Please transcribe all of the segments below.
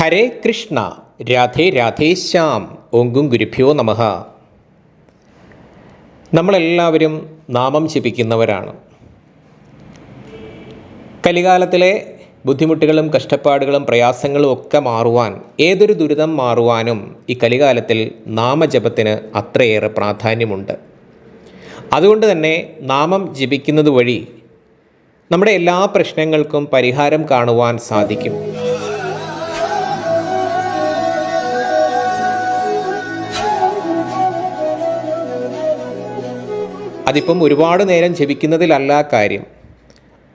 ഹരേ കൃഷ്ണ രാധേ രാധേ ശ്യാം ഓങ്കും ഗുരുഭ്യോ നമഃ. നമ്മളെല്ലാവരും നാമം ജപിക്കുന്നവരാണ്. കലികാലത്തിലെ ബുദ്ധിമുട്ടുകളും കഷ്ടപ്പാടുകളും പ്രയാസങ്ങളും ഒക്കെ മാറുവാൻ ഏതൊരു ദുരിതം മാറുവാനും ഈ കലികാലത്തിൽ നാമജപത്തിന് അത്രയേറെ പ്രാധാന്യമുണ്ട്. അതുകൊണ്ട് തന്നെ നാമം ജപിക്കുന്നത് വഴി നമ്മുടെ എല്ലാ പ്രശ്നങ്ങൾക്കും പരിഹാരം കാണുവാൻ സാധിക്കും. അതിപ്പം ഒരുപാട് നേരം ജപിക്കുന്നതിലല്ല കാര്യം.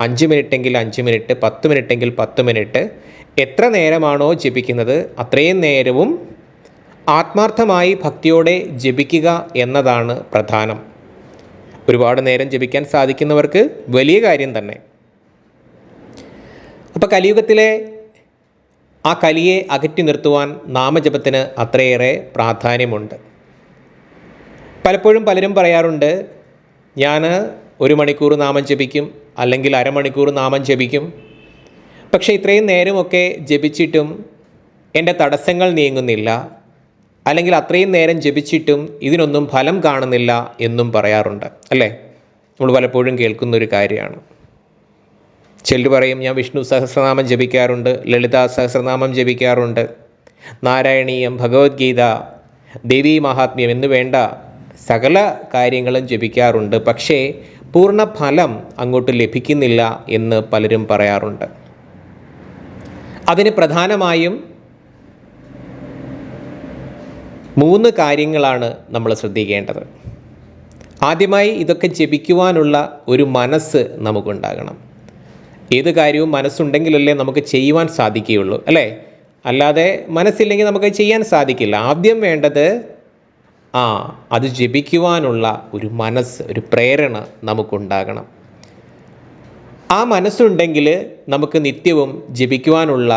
അഞ്ച് മിനിറ്റെങ്കിൽ അഞ്ച് മിനിറ്റ് പത്ത് മിനിറ്റെങ്കിൽ പത്ത് മിനിറ്റ്. എത്ര നേരമാണോ ജപിക്കുന്നത് അത്രയും നേരവും ആത്മാർത്ഥമായി ഭക്തിയോടെ ജപിക്കുക എന്നതാണ് പ്രധാനം. ഒരുപാട് നേരം ജപിക്കാൻ സാധിക്കുന്നവർക്ക് വലിയ കാര്യം തന്നെ. അപ്പോൾ കലിയുഗത്തിലെ ആ കലിയെ അകറ്റി നിർത്തുവാൻ നാമജപത്തിന് അത്രയേറെ പ്രാധാന്യമുണ്ട്. പലപ്പോഴും പലരും പറയാറുണ്ട് ഞാൻ ഒരു മണിക്കൂർ നാമം ജപിക്കും അല്ലെങ്കിൽ അരമണിക്കൂർ നാമം ജപിക്കും. പക്ഷേ ഇത്രയും നേരമൊക്കെ ജപിച്ചിട്ടും എന്റെ തടസ്സങ്ങൾ നീങ്ങുന്നില്ല. അല്ലെങ്കിൽ അത്രയും നേരം ജപിച്ചിട്ടും ഇതിനൊന്നും ഫലം കാണുന്നില്ല എന്നും പറയാറുണ്ട്. അല്ലേ? നമ്മൾ പലപ്പോഴും കേൾക്കുന്നൊരു കാര്യമാണ്. ചിലർ പറയും ഞാൻ വിഷ്ണു സഹസ്രനാമം ജപിക്കാറുണ്ട് ലളിത സഹസ്രനാമം ജപിക്കാറുണ്ട് നാരായണീയം ഭഗവത്ഗീത ദേവീ മഹാത്മ്യം എന്ന് വേണ്ട. സകല കാര്യങ്ങളും ജപിക്കാറുണ്ട്. പക്ഷേ പൂർണ ഫലം അങ്ങോട്ട് ലഭിക്കുന്നില്ല എന്ന് പലരും പറയാറുണ്ട്. അതിന് പ്രധാനമായും മൂന്ന് കാര്യങ്ങളാണ് നമ്മൾ ശ്രദ്ധിക്കേണ്ടത്. ആദ്യമായി ഇതൊക്കെ ജപിക്കുവാനുള്ള ഒരു മനസ്സ് നമുക്കുണ്ടാകണം. ഏത് കാര്യവും മനസ്സുണ്ടെങ്കിലല്ലേ നമുക്ക് ചെയ്യുവാൻ സാധിക്കുകയുള്ളൂ അല്ലേ? അല്ലാതെ മനസ്സില്ലെങ്കിൽ നമുക്ക് ചെയ്യാൻ സാധിക്കില്ല. ആദ്യം വേണ്ടത് ആ അത് ജപിക്കുവാനുള്ള ഒരു മനസ്സ് ഒരു പ്രേരണ നമുക്കുണ്ടാകണം. ആ മനസ്സുണ്ടെങ്കിൽ നമുക്ക് നിത്യവും ജപിക്കുവാനുള്ള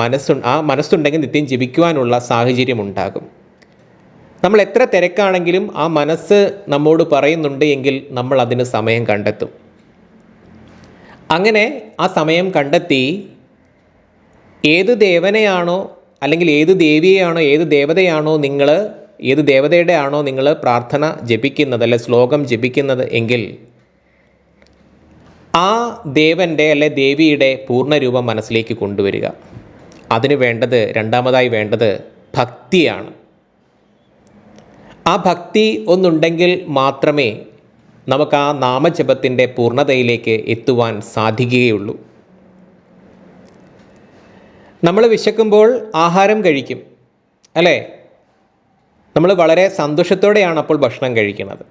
മനസ്സു ആ മനസ്സുണ്ടെങ്കിൽ നിത്യം ജപിക്കുവാനുള്ള സാഹചര്യം ഉണ്ടാകും. നമ്മൾ എത്ര തിരക്കാണെങ്കിലും ആ മനസ്സ് നമ്മോട് പറയുന്നുണ്ട് എങ്കിൽ നമ്മൾ അതിന് സമയം കണ്ടെത്തും. അങ്ങനെ ആ സമയം കണ്ടെത്തി ഏത് ദേവനെയാണോ അല്ലെങ്കിൽ ഏത് ദേവിയെയാണോ ഏത് ദേവതയാണോ നിങ്ങൾ ഏത് ദേവതയുടെ ആണോ നിങ്ങൾ പ്രാർത്ഥന ജപിക്കുന്നത് അല്ലെ ശ്ലോകം ജപിക്കുന്നത് എങ്കിൽ ആ ദേവന്റെ അല്ലെ ദേവിയുടെ പൂർണരൂപം മനസ്സിലേക്ക് കൊണ്ടുവരിക. അതിന് വേണ്ടത് രണ്ടാമതായി വേണ്ടത് ഭക്തിയാണ്. ആ ഭക്തി ഒന്നുണ്ടെങ്കിൽ മാത്രമേ നമുക്ക് ആ നാമജപത്തിന്റെ പൂർണതയിലേക്ക് എത്തുവാൻ സാധിക്കുകയുള്ളൂ. നമ്മൾ വിശക്കുമ്പോൾ ആഹാരം കഴിക്കും അല്ലേ? നമ്മൾ വളരെ സന്തോഷത്തോടെയാണ് അപ്പോൾ ഭക്ഷണം കഴിക്കുന്നത്.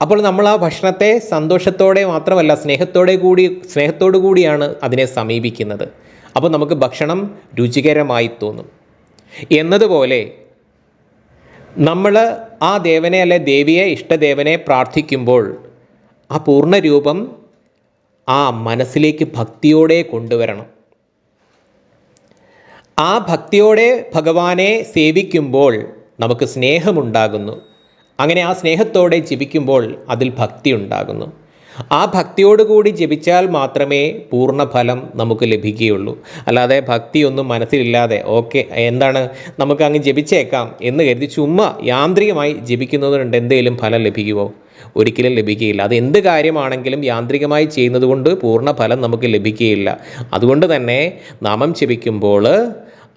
അപ്പോൾ നമ്മൾ ആ ഭക്ഷണത്തെ സന്തോഷത്തോടെ മാത്രമല്ല സ്നേഹത്തോടെ കൂടി സ്നേഹത്തോടു കൂടിയാണ് അതിനെ സമീപിക്കുന്നത്. അപ്പോൾ നമുക്ക് ഭക്ഷണം രുചികരമായി തോന്നും. എന്നതുപോലെ നമ്മൾ ആ ദേവനെ അല്ലെ ദേവിയെ ഇഷ്ടദേവനെ പ്രാർത്ഥിക്കുമ്പോൾ ആ പൂർണരൂപം ആ മനസ്സിലേക്ക് ഭക്തിയോടെ കൊണ്ടുവരണം. ആ ഭക്തിയോടെ ഭഗവാനെ സേവിക്കുമ്പോൾ നമുക്ക് സ്നേഹമുണ്ടാകുന്നു. അങ്ങനെ ആ സ്നേഹത്തോടെ ജപിക്കുമ്പോൾ അതിൽ ഭക്തി ഉണ്ടാകുന്നു. ആ ഭക്തിയോടുകൂടി ജപിച്ചാൽ മാത്രമേ പൂർണ ഫലം നമുക്ക് ലഭിക്കുകയുള്ളൂ. അല്ലാതെ ഭക്തിയൊന്നും മനസ്സിലില്ലാതെ ഓക്കെ എന്താണ് നമുക്ക് അങ്ങ് ജപിച്ചേക്കാം എന്ന് കരുതി ചുമ്മാ യാന്ത്രികമായി ജപിക്കുന്നതുകൊണ്ട് എന്തെങ്കിലും ഫലം ലഭിക്കുമോ ഒരിക്കലും ലഭിക്കുകയില്ല. അത് എന്ത് കാര്യമാണെങ്കിലും യാന്ത്രികമായി ചെയ്യുന്നത് കൊണ്ട് പൂർണ ഫലം നമുക്ക് ലഭിക്കുകയില്ല. അതുകൊണ്ട് തന്നെ നാമം ജപിക്കുമ്പോൾ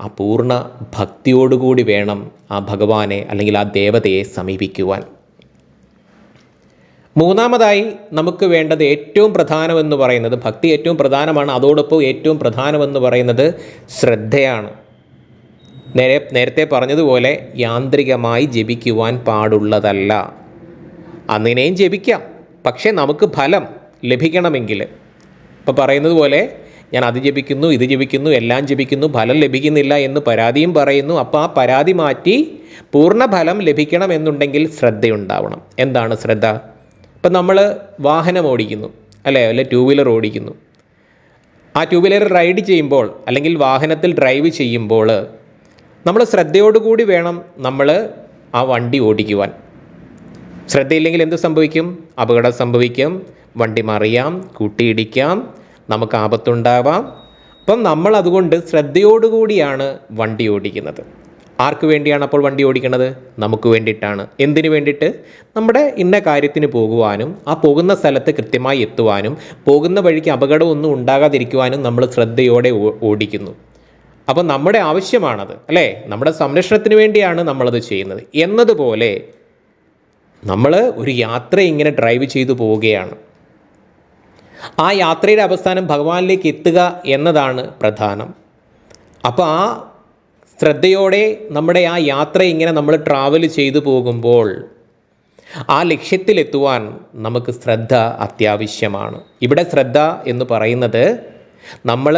ആ പൂർണ ഭക്തിയോടുകൂടി വേണം ആ ഭഗവാനെ അല്ലെങ്കിൽ ആ ദേവതയെ സമീപിക്കുവാൻ. മൂന്നാമതായി നമുക്ക് വേണ്ടത് ഏറ്റവും പ്രധാനമെന്ന് പറയുന്നത് ഭക്തി ഏറ്റവും പ്രധാനമാണ് അതോടൊപ്പം ഏറ്റവും പ്രധാനമെന്ന് പറയുന്നത് ശ്രദ്ധയാണ്. നേരെ നേരത്തെ പറഞ്ഞതുപോലെ യാന്ത്രികമായി ജപിക്കുവാൻ പാടുള്ളതല്ല. അങ്ങനെയും ജപിക്കാം പക്ഷേ നമുക്ക് ഫലം ലഭിക്കണമെങ്കിൽ. ഇപ്പോൾ പറയുന്നത് പോലെ ഞാൻ അത് ജപിക്കുന്നു ഇത് ജപിക്കുന്നു എല്ലാം ജപിക്കുന്നു ഫലം ലഭിക്കുന്നില്ല എന്ന് പരാതിയും പറയുന്നു. അപ്പോൾ ആ പരാതി മാറ്റി പൂർണ ഫലം ലഭിക്കണം എന്നുണ്ടെങ്കിൽ ശ്രദ്ധയുണ്ടാവണം. എന്താണ് ശ്രദ്ധ? ഇപ്പം നമ്മൾ വാഹനം ഓടിക്കുന്നു അല്ലേ? അല്ലെ ടൂ വീലർ ഓടിക്കുന്നു. ആ ടൂ വീലർ റൈഡ് ചെയ്യുമ്പോൾ അല്ലെങ്കിൽ വാഹനത്തിൽ ഡ്രൈവ് ചെയ്യുമ്പോൾ നമ്മൾ ശ്രദ്ധയോടുകൂടി വേണം നമ്മൾ ആ വണ്ടി ഓടിക്കുവാൻ. ശ്രദ്ധയില്ലെങ്കിൽ എന്ത് സംഭവിക്കും? അപകടം സംഭവിക്കും. വണ്ടി മറിയാം കൂട്ടിയിടിക്കാം. നമുക്ക് ആപത്തുണ്ടാവാം. അപ്പം നമ്മൾ അതുകൊണ്ട് ശ്രദ്ധയോടുകൂടിയാണ് വണ്ടി ഓടിക്കുന്നത്. ആർക്ക് വേണ്ടിയാണ് അപ്പോൾ വണ്ടി ഓടിക്കുന്നത് നമുക്ക് വേണ്ടിയിട്ടാണ്. എന്തിനു വേണ്ടിയിട്ട്? നമ്മുടെ ഇന്ന കാര്യത്തിന് പോകുവാനും ആ പോകുന്ന സ്ഥലത്ത് കൃത്യമായി എത്തുവാനും പോകുന്ന വഴിക്ക് അപകടമൊന്നും ഉണ്ടാകാതിരിക്കുവാനും നമ്മൾ ശ്രദ്ധയോടെ ഓടിക്കുന്നു. അപ്പോൾ നമ്മുടെ ആവശ്യമാണത് അല്ലേ? നമ്മുടെ സംരക്ഷണത്തിന് വേണ്ടിയാണ് നമ്മളത് ചെയ്യുന്നത്. എന്നതുപോലെ നമ്മൾ ഒരു യാത്ര ഇങ്ങനെ ഡ്രൈവ് ചെയ്തു പോവുകയാണ്. ആ യാത്രയുടെ അവസാനം ഭഗവാനിലേക്ക് എത്തുക എന്നതാണ് പ്രധാനം. അപ്പോൾ ആ ശ്രദ്ധയോടെ നമ്മുടെ ആ യാത്ര ഇങ്ങനെ നമ്മൾ ട്രാവൽ ചെയ്തു പോകുമ്പോൾ ആ ലക്ഷ്യത്തിലെത്തുവാൻ നമുക്ക് ശ്രദ്ധ അത്യാവശ്യമാണ്. ഇവിടെ ശ്രദ്ധ എന്ന് പറയുന്നത് നമ്മൾ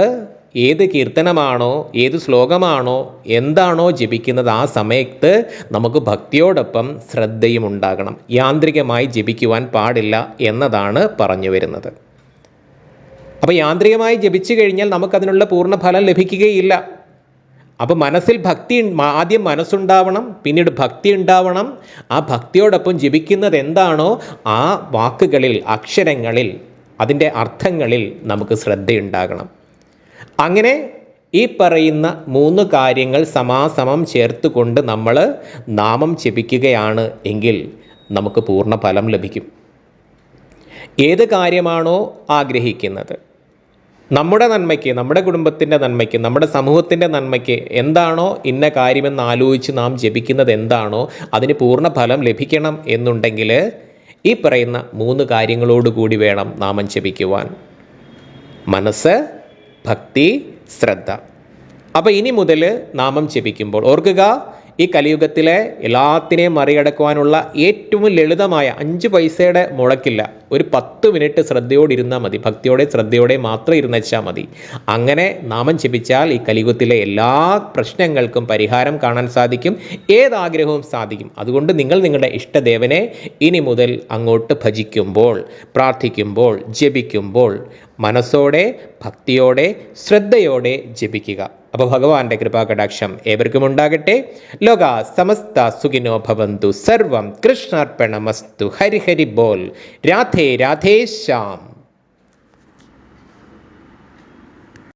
ഏത് കീർത്തനമാണോ ഏത് ശ്ലോകമാണോ എന്താണോ ജപിക്കുന്നത് ആ സമയത്ത് നമുക്ക് ഭക്തിയോടൊപ്പം ശ്രദ്ധയും ഉണ്ടാകണം. യാന്ത്രികമായി ജപിക്കുവാൻ പാടില്ല എന്നതാണ് പറഞ്ഞു വരുന്നത്. അപ്പോൾ യാന്ത്രികമായി ജപിച്ചു കഴിഞ്ഞാൽ നമുക്കതിനുള്ള പൂർണ ഫലം ലഭിക്കുകയില്ല. അപ്പോൾ മനസ്സിൽ ഭക്തി ആദ്യം മനസ്സുണ്ടാവണം പിന്നീട് ഭക്തി ഉണ്ടാവണം. ആ ഭക്തിയോടൊപ്പം ജപിക്കുന്നത് എന്താണോ ആ വാക്കുകളിൽ അക്ഷരങ്ങളിൽ അതിന്റെ അർത്ഥങ്ങളിൽ നമുക്ക് ശ്രദ്ധയുണ്ടാകണം. അങ്ങനെ ഈ പറയുന്ന മൂന്ന് കാര്യങ്ങൾ സമാസമം ചേർത്തുകൊണ്ട് നമ്മൾ നാമം ജപിക്കുകയാണ് എങ്കിൽ നമുക്ക് പൂർണ ഫലം ലഭിക്കും. ഏത് കാര്യമാണോ ആഗ്രഹിക്കുന്നത്. നമ്മുടെ നന്മയ്ക്ക് നമ്മുടെ കുടുംബത്തിന്റെ നന്മയ്ക്ക് നമ്മുടെ സമൂഹത്തിന്റെ നന്മയ്ക്ക് എന്താണോ ഇന്ന കാര്യമെന്ന് ആലോചിച്ച് നാം ജപിക്കുന്നത് എന്താണോ അതിന് പൂർണ ഫലം ലഭിക്കണം എന്നുണ്ടെങ്കിൽ ഈ പറയുന്ന മൂന്ന് കാര്യങ്ങളോടുകൂടി വേണം നാമം ജപിക്കുവാൻ. മനസ്സ് ഭക്തി ശ്രദ്ധ. അപ്പോൾ ഇനി മുതൽ നാമം ജപിക്കുമ്പോൾ ഓർക്കുക ഈ കലിയുഗത്തിലെ എല്ലാത്തിനെയും മറികടക്കുവാനുള്ള ഏറ്റവും ലളിതമായ അഞ്ച് പൈസയുടെ മുടക്കില്ല ഒരു പത്ത് മിനിറ്റ് ശ്രദ്ധയോടെ ഇരുന്നാൽ മതി. ഭക്തിയോടെ ശ്രദ്ധയോടെ മാത്രം ഇരുന്നച്ചാൽ മതി. അങ്ങനെ നാമം ജപിച്ചാൽ ഈ കലിയുഗത്തിലെ എല്ലാ പ്രശ്നങ്ങൾക്കും പരിഹാരം കാണാൻ സാധിക്കും. ഏതാഗ്രഹവും സാധിക്കും. അതുകൊണ്ട് നിങ്ങൾ നിങ്ങളുടെ ഇഷ്ടദേവനെ ഇനി മുതൽ അങ്ങോട്ട് ഭജിക്കുമ്പോൾ പ്രാർത്ഥിക്കുമ്പോൾ ജപിക്കുമ്പോൾ മനസ്സോടെ ഭക്തിയോടെ ശ്രദ്ധയോടെ ജപിക്കുക. അപ്പോൾ ഭഗവാന്റെ കൃപാകടാക്ഷം ഏവർക്കും ഉണ്ടാകട്ടെ. ലോക സമസ്ത സുഖിനോ ഭവന്തു. സർവം കൃഷ്ണാർപ്പണമസ്തു. ഹരിഹരി ബോൽ. ബോൽ രാധേ രാധേ